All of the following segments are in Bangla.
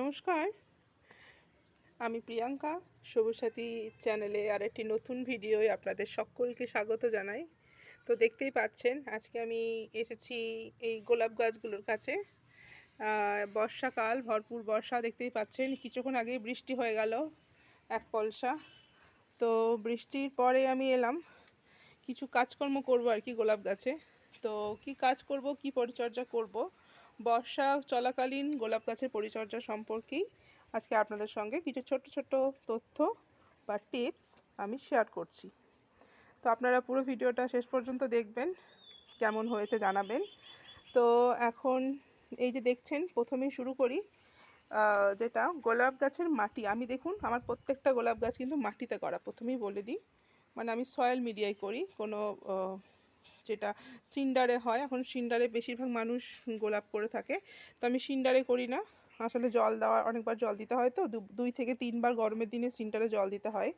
নমস্কার। আমি প্রিয়াঙ্কা সবুজ সাথী চ্যানেলে আর একটি নতুন ভিডিওয় আপনাদের সকলকে স্বাগত জানাই। তো দেখতেই পাচ্ছেন, আজকে আমি এসেছি এই গোলাপ গাছগুলোর কাছে। বর্ষাকাল, ভরপুর বর্ষা দেখতেই পাচ্ছেন, কিছুক্ষণ আগেই বৃষ্টি হয়ে গেল এক পলসা। তো বৃষ্টির পরে আমি এলাম, কিছু কাজকর্ম করব আর কি গোলাপ গাছে। তো কি কাজ করব, কি পরিচর্যা করব বর্ষা চলাকালীন গোলাপ গাছের পরিচর্যা সম্পর্কেই আজকে আপনাদের সঙ্গে কিছু ছোট্ট ছোট্ট তথ্য বা টিপস আমি শেয়ার করছি। তো আপনারা পুরো ভিডিওটা শেষ পর্যন্ত দেখবেন, কেমন হয়েছে জানাবেন। তো এখন এই যে দেখছেন, প্রথমেই শুরু করি। যেটা গোলাপ গাছের মাটি। আমি দেখুন, আমার প্রত্যেকটা গোলাপ গাছ কিন্তু মাটিতে করা। প্রথমেই বলে দিই মানে আমি সয়েল মিডিয়ায় করি, কোনো যেটা সিন্ডারে হয়, এখন সিন্ডারে বেশিরভাগ মানুষ গোলাপ করে থাকে। তো আমি সিন্ডারে করি না। আসলে জল দেওয়া অনেকবার জল দিতে হয় তো দুই থেকে তিনবার গরমের দিনে সিন্ডারে জল দিতে হয়।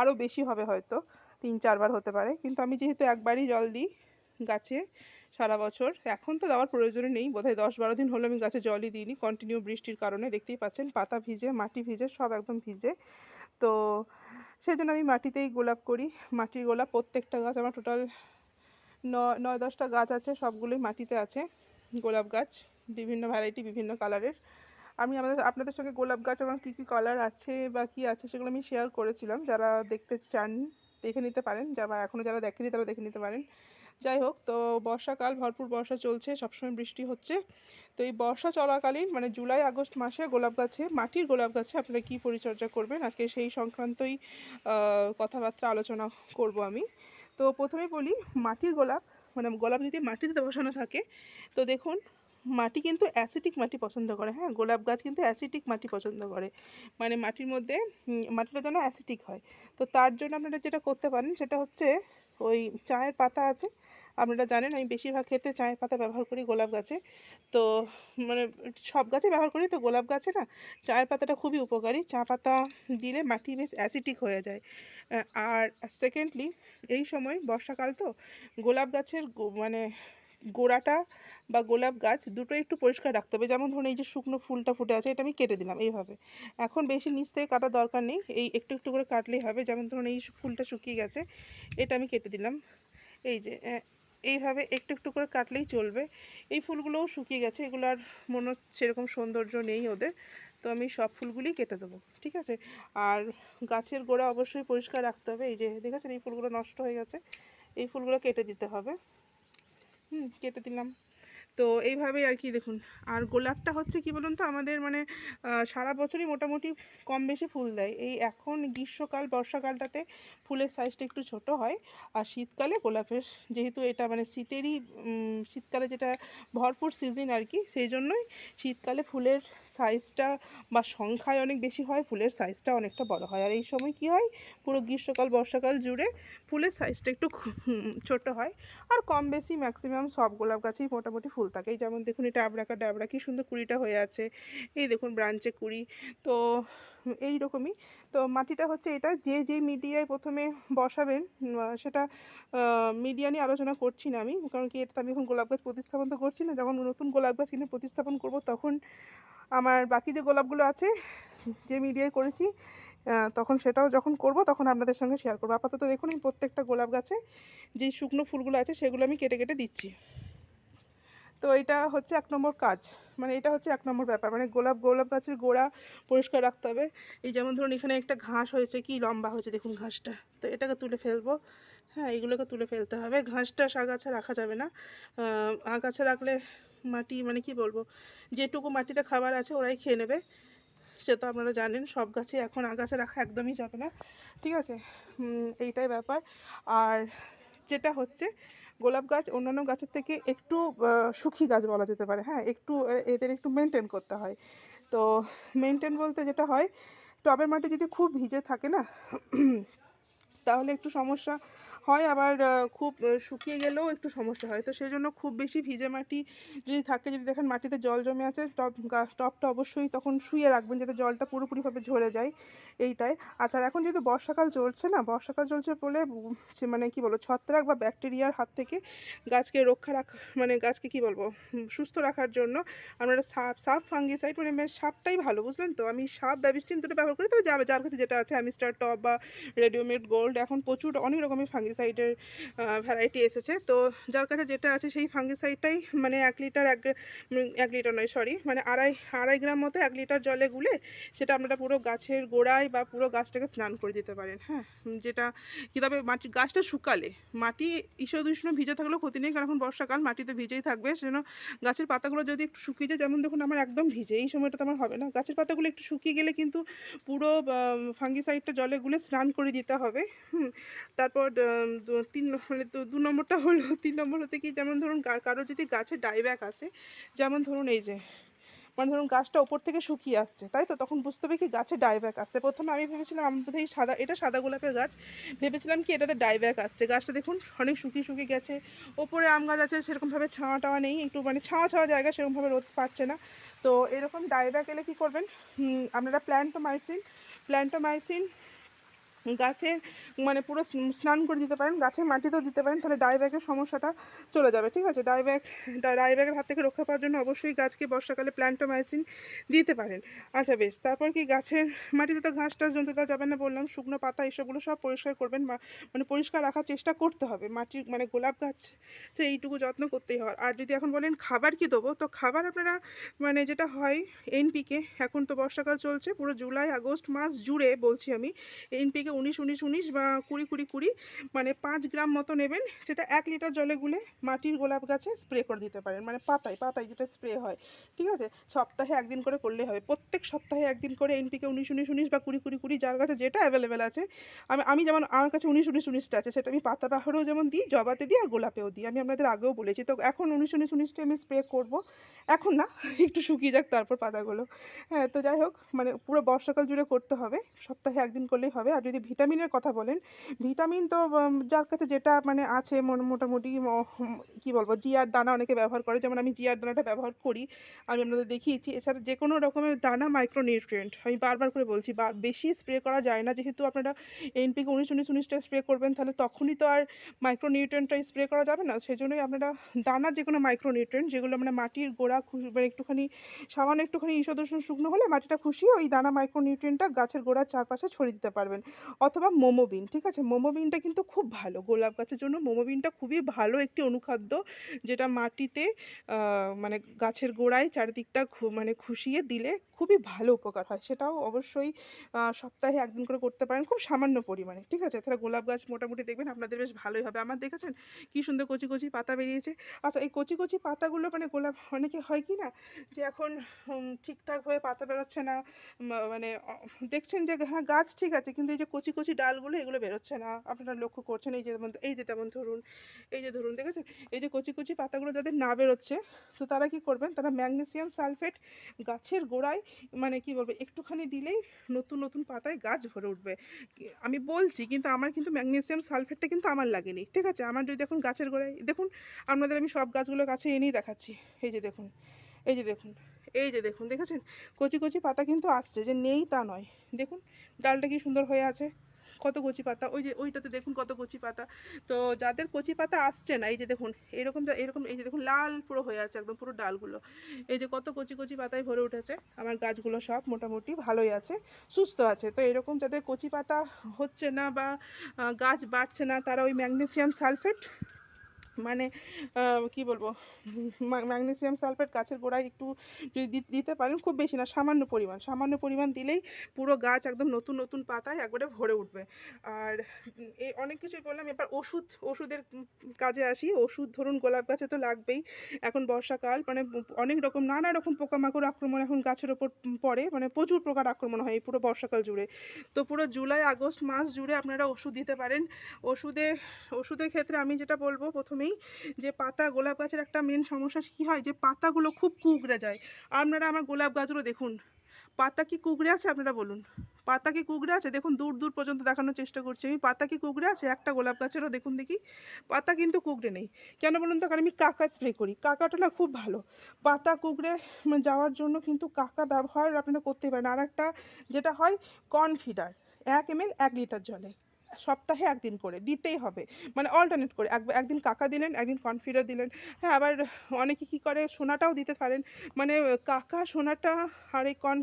আরও বেশি হবে হয়তো, তিন, চারবার হতে পারে। কিন্তু আমি যেহেতু একবারই জল দিই গাছে সারা বছর, এখন তো দেওয়ার প্রয়োজন নেই। বোধহয় দশ বারো দিন হলো আমি গাছে জলই দিইনি। কন্টিনিউ বৃষ্টির কারণে দেখতেই পাচ্ছেন, পাতা ভিজে, মাটি ভিজে, সব একদম ভিজে। তো সেই জন্য আমি মাটিতেই গোলাপ করি। মাটির গোলাপ প্রত্যেকটা গাছ আমার টোটাল নয় দশটা গাছ আছে, সবগুলোই মাটিতে আছে, গোলাপ গাছ, বিভিন্ন ভ্যারাইটি বিভিন্ন কালারের আমি আমাদের, আপনাদের সঙ্গে গোলাপ গাছ আমার কী কী কালার আছে বা কী আছে সেগুলো আমি শেয়ার করেছিলাম। যারা দেখতে চান, দেখে নিতে পারেন। যারা এখনও যারা দেখেনি, তারা দেখে নিতে পারেন। যাই হোক, তো বর্ষাকাল, ভরপুর বর্ষা চলছে, সবসময় বৃষ্টি হচ্ছে। তো এই বর্ষা চলাকালীন মানে জুলাই, আগস্ট মাসে গোলাপ গাছে, মাটির গোলাপ গাছে আপনারা কী পরিচর্যা করবেন? আজকে সেই সংক্রান্তই কথাবার্তা আলোচনা করব আমি। তো প্রথমে বলি, মাটির গোলাপ মানে গোলাপ যদি মাটিতে বসানো থাকে। তো দেখুন, মাটি কিন্তু অ্যাসিটিক মাটি পছন্দ করে হ্যাঁ? গোলাপ গাছ কিন্তু অ্যাসিটিক মাটি পছন্দ করে। মানে মাটির মধ্যে মাটিটা যেন অ্যাসিটিক হয়। তো তার জন্য আপনারা যেটা করতে পারেন, সেটা হচ্ছে ওই চায়ের পাতা আছে আপনারা জানেন আমি বেশিরভাগ ক্ষেত্রে চায়ের পাতা ব্যবহার করি গোলাপ গাছে। তো মানে সব গাছে ব্যবহার করি, তো গোলাপ গাছে না চায়ের পাতাটা খুবই উপকারী। চা পাতা দিলে মাটি বেশ অ্যাসিডিক হয়ে যায়। আর সেকেন্ডলি এই সময় বর্ষাকাল তো, গোলাপ গাছের মানে গোড়াটা বা গোলাপ গাছ দুটো একটু পরিষ্কার রাখতে হবে। যেমন ধরুন এই যে শুকনো ফুলটা ফুটে আছে, এটা আমি কেটে দিলাম এইভাবে। এখন বেশি নিচ থেকে কাটার দরকার নেই, এই একটু একটু করে কাটলেই হবে। যেমন ধরুন এই ফুলটা শুকিয়ে গেছে, এটা আমি কেটে দিলাম। এই যে এইভাবে একটু একটু করে কাটলেই চলবে। এই ফুলগুলোও শুকিয়ে গেছে, এগুলো আর মনে সেরকম সৌন্দর্য নেই ওদের। তো আমি সব ফুলগুলি কেটে দেবো, ঠিক আছে? আর গাছের গোড়া অবশ্যই পরিষ্কার রাখতে হবে। এই যে দেখেছেন, এই ফুলগুলো নষ্ট হয়ে গেছে। এই ফুলগুলো কেটে দিতে হবে। হুম, কেটে দিলাম। তো এইভাবেই আর কি দেখুন। আর গোলাপটা হচ্ছে কি বলুন তো? আমাদের মানে সারা বছরই মোটামুটি কম বেশি ফুল দেয়। এই এখন গ্রীষ্মকাল, বর্ষাকালটাতে ফুলের সাইজটা একটু ছোট হয়। আর শীতকালে গোলাপের, যেহেতু এটা মানে শীতেরই শীতকালে যেটা ভরপুর সিজন আর কি, সেই জন্যই শীতকালে ফুলের সাইজটা বা সংখ্যায় অনেক বেশি হয়, ফুলের সাইজটা অনেকটা বড় হয়। আর এই সময় কি হয়? পুরো গ্রীষ্মকাল, বর্ষাকাল জুড়ে ফুলের সাইজটা একটু ছোট হয়। আর কম বেশি ম্যাক্সিমাম সব গোলাপ গাছেই মোটামুটি ফুল থাকে। এই যেমন দেখুন এটা আবরাকা ডাবরা কি সুন্দর কুড়িটা হয়ে আছে। এই দেখুন ব্রাঞ্চে কুড়ি। তো এই রকমই। তো মাটিটা হচ্ছে এটা। যে যে মিডিয়ায় প্রথমে বসাবেন সেটা মিডিয়া নিয়ে আলোচনা করছি না আমি। কারণ কি এটা আমি এখন গোলাপ গাছ প্রতিস্থাপন তো করছি না। যখন নতুন গোলাপ গাছ কিনে প্রতিস্থাপন করব, তখন আমার বাকি যে গোলাপগুলো আছে, যে মিডিয়ায় করেছি তখন সেটাও যখন করব, তখন আপনাদের সঙ্গে শেয়ার করব। আপাতত দেখুন এই প্রত্যেকটা গোলাপ গাছে যে শুকনো ফুলগুলো আছে, সেগুলো আমি কেটে কেটে দিচ্ছি। তো এটা হচ্ছে এক নম্বর কাজ। মানে এটা হচ্ছে এক নম্বর ব্যাপার। মানে গোলাপ গোলাপ গাছের গোড়া পরিষ্কার রাখতে হবে। এই যেমন ধরুন এখানে একটা ঘাস হয়েছে, কি লম্বা হয়েছে দেখুন ঘাসটা। তো এটাকে তুলে ফেলব। হ্যাঁ এইগুলোকে তুলে ফেলতে হবে। ঘাসটা আগাছা রাখা যাবে না। আগাছা রাখলে মাটি মানে কি বলব, যেটুকু মাটিতে খাবার আছে ওরাই খেয়ে নেবে। সে তো আপনারা জানেন, সব গাছে এখন আগাছা রাখা একদমই যাবে না। ঠিক আছে? এইটাই ব্যাপার। আর যেটা হচ্ছে গোলাপ গাছ অন্যান্য গাছের থেকে একটু সুখী গাছ বলা যেতে পারে। হ্যাঁ একটু এদের একটু মেনটেন করতে হয়। তো মেনটেন বলতে যেটা হয়, টবের মাটি যদি খুব ভিজে থাকে না, তাহলে একটু সমস্যা হয় আবার খুব শুকিয়ে গেলেও একটু সমস্যা হয়। তো সেই জন্য খুব বেশি ভিজে মাটি যদি থাকে, যদি দেখেন মাটিতে জল জমে আছে, টব, গা- টবটা অবশ্যই তখন শুয়ে রাখবেন যাতে জলটা পুরোপুরিভাবে ঝরে যায় এইটাই। আচ্ছা এখন যেহেতু বর্ষাকাল চলছে না, বর্ষাকাল চলছে বলে মানে কি বলব, ছত্রাক বা ব্যাকটেরিয়ার হাত থেকে গাছকে রক্ষা রাখা মানে গাছকে কি বলব সুস্থ রাখার জন্য আমরা সাপ সাপ ফাঙ্গিসাইড মানে সাপটাই ভালো, বুঝলেন তো? আমি সাপ ব্যাবিস্টিন দুটো ব্যবহার করি, তবে যাবে যার কাছে যেটা আছে, অ্যামিস্টার টপ বা রেডিওমেড গোল্ড, এখন প্রচুর, অনেক রকমের ফাঙ্গিসাইডের ভ্যারাইটি এসেছে। তো যার কাছে যেটা আছে সেই ফাঙ্গিসাইডটাই মানে এক লিটার এক এক লিটার নয় সরি মানে আড়াই আড়াই গ্রাম মতো এক লিটার জলে গুলে সেটা আপনারা পুরো গাছের গোড়ায় বা পুরো গাছটাকে স্নান করে দিতে পারেন হ্যাঁ? যেটা কি তবে মাটি, গাছটা শুকালে, মাটি ঈষদ উষ্ণ ভিজে থাকলেও ক্ষতি নেই, কারণ এখন বর্ষাকাল, মাটিতে ভিজেই থাকবে, সেজন্য গাছের পাতাগুলো যদি একটু শুকিয়ে যায়, যেমন দেখুন আমার একদম ভিজে, এই সময়টা তো আমার হবে না। গাছের পাতাগুলো একটু শুকিয়ে গেলে কিন্তু পুরো ফাঙ্গিসাইডটা জলে গুলে স্নান করে দিতে হবে, হুম। তারপর তিন মানে দু- নম্বরটা হলো, তিন নম্বর হচ্ছে কি, যেমন ধরুন কারোর যদি গাছে ডাইব্যাক আসে যেমন ধরুন এই যে মানে ধরুন গাছটা ওপর থেকে শুকিয়ে আসছে, তাই তো? তখন বুঝতে হবে কি গাছে ডাইব্যাক আসছে প্রথমে আমি ভেবেছিলাম আমি বোধহয় সাদা, এটা সাদা গোলাপের গাছ, ভেবেছিলাম কি এটাতে ডাইব্যাক আসছে। গাছটা দেখুন অনেক শুকিয়ে শুকিয়ে গেছে, ওপরে আম গাছ আছে, সেরকমভাবে ছাওয়া টাওয়া নেই, একটু মানে ছাওয়া ছাওয়া জায়গা, সেরকমভাবে রোদ পাচ্ছে না। তো এরকম ডাইব্যাক এলে কী করবেন? আপনারা প্ল্যান্টোমাইসিন প্ল্যান্টোমাইসিন গাছের মানে পুরো স্নান করে দিতে পারেন, গাছের মাটিতেও দিতে পারেন, তাহলে ডাইব্যাকের সমস্যাটা চলে যাবে, ঠিক আছে? ডাইব্যাক ডাইব্যাকের হাত থেকে রক্ষা পাওয়ার জন্য অবশ্যই গাছকে বর্ষাকালে প্ল্যান্টোমাইসিন দিতে পারেন। আচ্ছা বেশ, তারপর কি গাছের মাটিতে তো ঘাস টাস জমতে দেওয়া যাবে না বললাম, শুকনো পাতা এসবগুলো সব পরিষ্কার করবেন মানে পরিষ্কার রাখার চেষ্টা করতে হবে। মাটির মানে গোলাপ গাছ, সে এইটুকু যত্ন করতেই হয়। আর যদি এখন বলেন খাবার কি দেবো, তো খাবার আপনারা মানে যেটা হয় এনপিকে এখন তো বর্ষাকাল চলছে, পুরো জুলাই, আগস্ট মাস জুড়ে বলছি আমি এনপিকে উনিশ উনিশ উনিশ বা কুড়ি কুড়ি কুড়ি মানে পাঁচ গ্রাম মতো নেবেন। সেটা এক লিটার জলে গুলে মাটির গোলাপ গাছে স্প্রে করে দিতে পারেন। মানে পাতায় পাতায় যেটা স্প্রে হয়, ঠিক আছে? সপ্তাহে একদিন করে করলেই হবে। প্রত্যেক সপ্তাহে একদিন করে এনপিকে উনিশ উনিশ উনিশ বা কুড়ি কুড়ি কুড়ি, যার কাছে যেটা অ্যাভেলেবেল আছে, আমি আমি যেমন আমার কাছে উনিশ উনিশ, উনিশটা আছে, সেটা আমি পাতা বাহারেও যেমন দিই, জবাতে দিই আর গোলাপেও দিই। আমি আপনাদের আগেও বলেছি। তো এখন উনিশ উনিশ, উনিশটা আমি স্প্রে করব। এখন না, একটু শুকিয়ে যাক তারপর পাতাগুলো। হ্যাঁ তো যাই হোক মানে পুরো বর্ষাকাল জুড়ে করতে হবে। সপ্তাহে একদিন করলেই হবে। আর যদি ভিটামিনের কথা বলেন, ভিটামিন তো যার কাছে যেটা মানে আছে মোটামুটি কি বলব, জিয়ার দানা অনেকে ব্যবহার করে। যেমন আমি জিয়ার দানাটা ব্যবহার করি, আমি আপনাদের দেখিয়েছি। এছাড়া যে কোনো রকমের দানা মাইক্রোনিউট্রিয়েন্ট আমি বারবার করে বলছি, বা বেশি স্প্রে করা যায় না। যেহেতু আপনারা এনপিকে উনিশ উনিশ উনিশটা স্প্রে করবেন, তাহলে তখনই তো আর মাইক্রোনিউট্রিয়েন্টটা স্প্রে করা যাবে না। সেই জন্যই আপনারা দানার যে কোনো মাইক্রোনিউট্রিয়েন্ট যেগুলো মানে মাটির গোড়া খুশ মানে একটুখানি, সামান্য একটুখানি ঈষদূষণ শুকনো হলে মাটিটা খুশিয়ে ওই দানা মাইক্রোনিউট্রিয়েন্টটা গাছের গোড়ার চারপাশে ছড়িয়ে দিতে পারবেন। অথবা মোমোবিন ঠিক আছে? মোমোবিনটা কিন্তু খুব ভালো। গোলাপ গাছের জন্য মোমোবিনটা খুবই ভালো একটি অনুখাদ্য, যেটা মাটিতে মানে গাছের গোড়ায় চারিদিকটা মানে খুশিয়ে দিলে খুবই ভালো উপকার হয়। সেটাও অবশ্যই সপ্তাহে একদিন করে করতে পারেন খুব সামান্য পরিমাণে, ঠিক আছে? তাহলে গোলাপ গাছ মোটামুটি দেখবেন আপনাদের বেশ ভালোই হবে। আমার দেখেছেন কি সুন্দর কচি কচি পাতা বেরিয়েছে। আচ্ছা এই কচি কচি পাতাগুলো মানে গোলাপ, অনেকে হয় কি না, যে এখন ঠিকঠাকভাবে পাতা বেরোচ্ছে না মানে দেখছেন যে হ্যাঁ গাছ ঠিক আছে, কিন্তু এই যে কচি কচি ডালগুলো এগুলো বেরোচ্ছে না। আপনারা লক্ষ্য করছেন, এই যে যেমন এই যে তেমন ধরুন, এই যে ধরুন, দেখেছেন? এই যে কচি কচি পাতাগুলো যাদের না বেরোচ্ছে, তো তারা কি করবেন? তারা ম্যাগনেসিয়াম সালফেট গাছের গোড়ায় মানে কি বলব, একটুখানি দিলেই নতুন নতুন পাতায় গাছ ভরে উঠবে। আমি বলছি, কিন্তু আমার কিন্তু ম্যাগনেসিয়াম সালফেটটা কিন্তু আমার লাগেনি, ঠিক আছে? আমার যদি এখন গাছের গোড়ায়, দেখুন, আপনাদের আমি সব গাছগুলো কাছে এনেই দেখাচ্ছি। এই যে দেখুন এই যে দেখুন, এই যে দেখুন, দেখেছেন? কচি কচি পাতা কিন্তু আসছে, যে নেই তা নয়। দেখুন, ডালটা কি সুন্দর হয়ে আছে? কত কচি পাতা, ওই যে ওইটাতে দেখুন কত কচি পাতা। তো যাদের কচি পাতা আসছে না, এই যে দেখুন, এরকম এরকম, এই যে দেখুন, লাল পুরো হয়ে আছে একদম পুরো ডালগুলো। এই যে কত কচি কচি পাতায় ভরে উঠেছে, আমার গাছগুলো সব মোটামুটি ভালোই আছে, সুস্থ আছে। তো এরকম যাদের কচি পাতা হচ্ছে না বা গাছ বাড়ছে না, তারা ওই ম্যাগনেসিয়াম সালফেট মানে কি বলব ম্যাগনেসিয়াম সালফেট গাছের গোড়ায় একটু যদি দিতে পারেন, খুব বেশি না, সামান্য পরিমাণ সামান্য পরিমাণ দিলেই পুরো গাছ একদম নতুন নতুন পাতায় একবারে ভরে উঠবে। আর এই অনেক কিছুই বললাম এবার ওষুধ, ওষুধের কাজে আসি, ওষুধ ধরুন গোলাপ গাছে তো লাগবেই, এখন বর্ষাকাল মানে অনেক রকম, নানা রকম পোকামাকড় আক্রমণ এখন গাছের ওপর পড়ে মানে প্রচুর প্রকার আক্রমণ হয় পুরো বর্ষাকাল জুড়ে। তো পুরো জুলাই, আগস্ট মাস জুড়ে আপনারা ওষুধ দিতে পারেন। ওষুধে, ওষুধের ক্ষেত্রে আমি যেটা বলব প্রথমেই যে পাতা গোলাপ গাছের একটা মেন সমস্যা কী হয়? যে পাতাগুলো খুব কুকড়ে যায়। আপনারা আমার গোলাপ গাছগুলো দেখুন। পাতা কি কুকড়ে আছে আপনারা বলুন? পাতা কি কুকড়ে আছে? দেখুন, দূর দূর পর্যন্ত দেখানোর চেষ্টা করছি আমি। পাতা কি কুকড়ে আছে? একটা গোলাপ গাছেরও দেখুন দেখি। পাতা কিন্তু কুকড়ে নেই। কেন বলুন তো? কারণ আমি কাকা স্প্রে করি। কাকাটা না খুব ভালো। পাতা কুকড়ে যাওয়ার জন্য কিন্তু কাকা ব্যবহার আপনারা করতেই পারেন। আর একটা যেটা হয় কনফিডার এক এম এক লিটার জলে। সপ্তাহে একদিন করে, দিতেই হবে। মানে অল্টারনেট করে এক একদিন কাকা দিলেন, একদিন কনফিডার দিলেন। হ্যাঁ আবার অনেকে কী করে, সোনাটাও দিতে পারেন। মানে কাকা সোনাটা আর এই কন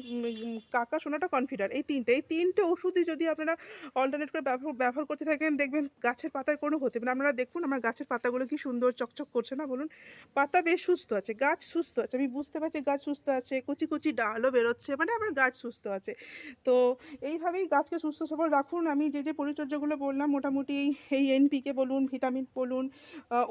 কাকা সোনাটা কনফিডার, এই তিনটে এই তিনটে ওষুধই যদি আপনারা অল্টারনেট করে ব্যবহার ব্যবহার করতে থাকেন, দেখবেন গাছের পাতার কোনো ক্ষতি হবে না। আপনারা দেখুন আমার গাছের পাতাগুলো কি সুন্দর চকচক করছে না, বলুন। পাতা বেশ সুস্থ আছে, গাছ সুস্থ আছে, আমি বুঝতে পারছি গাছ সুস্থ আছে, কচি কচি ডালও বেরোচ্ছে মানে আমার গাছ সুস্থ আছে। তো এইভাবেই গাছকে সুস্থ সবল রাখুন। আমি যে যে পরিচর্যাগুলো বললাম, মোটামুটি এই এনপিকে বলুন ভিটামিন বলুন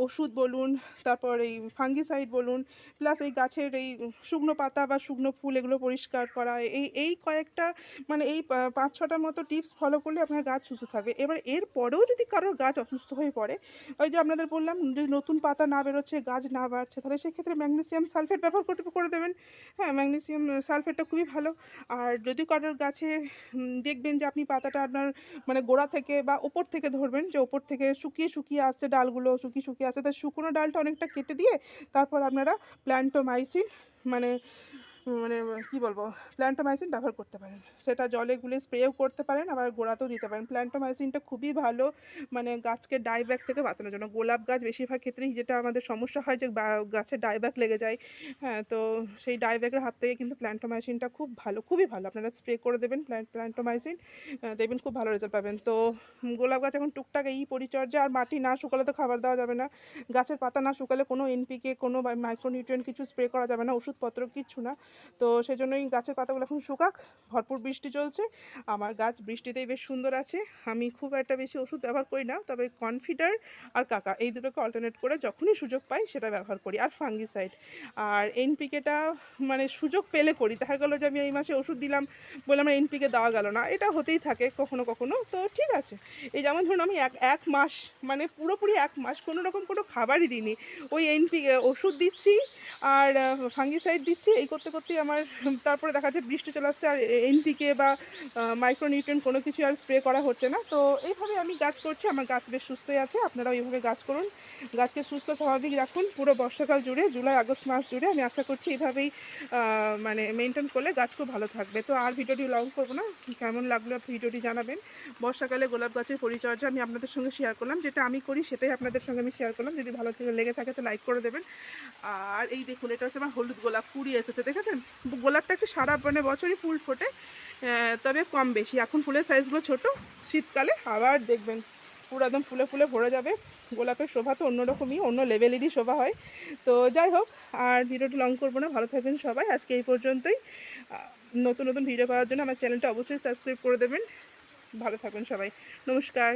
ওষুধ বলুন, তারপর এই ফাঙ্গিসাইড বলুন প্লাস এই গাছের এই শুকনো পাতা বা শুকনো ফুল এগুলো পরিষ্কার করা, এই এই কয়েকটা মানে এই পাঁচ ছটার মতো টিপস ফলো করলে আপনার গাছ সুস্থ থাকবে। এবার এর পরেও যদি কারোর গাছ অসুস্থ হয়ে পড়ে, ওই যে আপনাদের বললাম, যদি নতুন পাতা না বেরোচ্ছে, গাছ না বাড়ছে, তাহলে সেক্ষেত্রে ম্যাগনেসিয়াম সালফেট ব্যবহার করতে, করে দেবেন। হ্যাঁ ম্যাগনেসিয়াম সালফেটটা খুবই ভালো। আর যদি কারোর গাছে দেখবেন যে আপনি পাতাটা আপনার মানে গোড়া থেকে বা ওপর থেকে ধরবেন যে ওপর থেকে শুকিয়ে শুকিয়ে আসছে ডালগুলো, শুকিয়ে শুকিয়ে আসছে, তা শুকনো ডালটা অনেকটা কেটে দিয়ে তারপর আপনারা প্ল্যান্টোমাইসিন মানে মানে কি বলব প্ল্যান্টোমাইসিন ব্যবহার করতে পারেন। সেটা জলে গুলে স্প্রেও করতে পারেন, আবার গোড়াতেও দিতে পারেন। প্ল্যান্টোমাইসিনটা খুবই ভালো মানে গাছকে ডাইব্যাক থেকে বাঁচানোর জন্য। গোলাপ গাছ বেশিরভাগ ক্ষেত্রেই যেটা আমাদের সমস্যা হয় যে গাছে ডাইব্যাক লেগে যায়। হ্যাঁ তো সেই ডাইব্যাকের হাত থেকে কিন্তু প্ল্যান্টোমাইসিনটা খুব ভালো, খুবই ভালো। আপনারা স্প্রে করে দেবেন প্ল্যান্ট প্ল্যান্টোমাইসিন দেখবেন খুব ভালো রেজাল্ট পাবেন। তো গোলাপ গাছ এখন টুকটাক এই পরিচর্যা, আর মাটি না শুকালে তো খাবার দেওয়া যাবে না। গাছের পাতা না শুকালে কোনো এনপিকে কোনো মাইক্রোনিউট্রিয়েন্ট কিছু স্প্রে করা যাবে না, ওষুধপত্র কিচ্ছু না। তো সেই জন্যই গাছের পাতাগুলো এখন শুকাক, ভরপুর বৃষ্টি চলছে। আমার গাছ বৃষ্টিতেই বেশ সুন্দর আছে। আমি খুব একটা বেশি ওষুধ ব্যবহার করি না, তবে কনফিডার আর কাকা এই দুটোকে অল্টারনেট করে যখনই সুযোগ পাই সেটা ব্যবহার করি, আর ফাঙ্গিসাইড আর এনপিকেটা মানে সুযোগ পেলে করি। দেখা গেলো যে আমি এই মাসে ওষুধ দিলাম বলে আমার এনপিকে দেওয়া গেল না। এটা হতেই থাকে কখনো কখনো। তো ঠিক আছে। এই যেমন ধরুন আমি এক এক মাস মানে পুরোপুরি এক মাস কোনো রকম কোনো খাবারই দিইনি। ওই এনপি ওষুধ দিচ্ছি আর ফাঙ্গিসাইড দিচ্ছি, এই করতে করতেই আমার, তারপরে দেখা যাচ্ছে বৃষ্টি চলে আসছে আর এনপিকে বা মাইক্রোনিউট্রেন কোনো কিছু আর স্প্রে করা হচ্ছে না। তো এইভাবে আমি গাছ করছি, আমার গাছ বেশ সুস্থই আছে, আপনারাও এইভাবে গাছ করুন। গাছকে সুস্থ, স্বাভাবিক রাখুন, পুরো বর্ষাকাল জুড়ে, জুলাই, আগস্ট মাস জুড়ে আমি আশা করছি এইভাবেই মানে মেনটেন করলে গাছ খুব ভালো থাকবে। তো আর ভিডিওটি লং করব না, কেমন লাগল ভিডিওটি জানাবেন। বর্ষাকালে গোলাপ গাছের পরিচর্যা আমি আপনাদের সঙ্গে শেয়ার করলাম, যেটা আমি করি সেটাই আপনাদের সঙ্গে আমি শেয়ার করলাম। যদি ভালো থেকে লেগে থাকে তো লাইক করে দেবেন। আর এই দেখুন, এটা হচ্ছে আমার হলুদ গোলাপ কুড়ি এসেছে, দেখেছেন? গোলাপটা একটু সারা মানে বছরই ফুল ফোটে তবে কম বেশি। এখন ফুলের সাইজগুলো ছোট, শীতকালে আবার দেখবেন পুরো একদম ফুলে ফুলে ভরে যাবে। গোলাপের শোভা তো অন্যরকমই অন্য লেভেলেরই শোভা হয়। তো যাই হোক, আর ভিডিওটি লং করব না, ভালো থাকবেন সবাই। আজকে এই পর্যন্তই। নতুন নতুন ভিডিও পাওয়ার জন্য আমার চ্যানেলটা অবশ্যই সাবস্ক্রাইব করে দেবেন। ভালো থাকবেন সবাই। নমস্কার।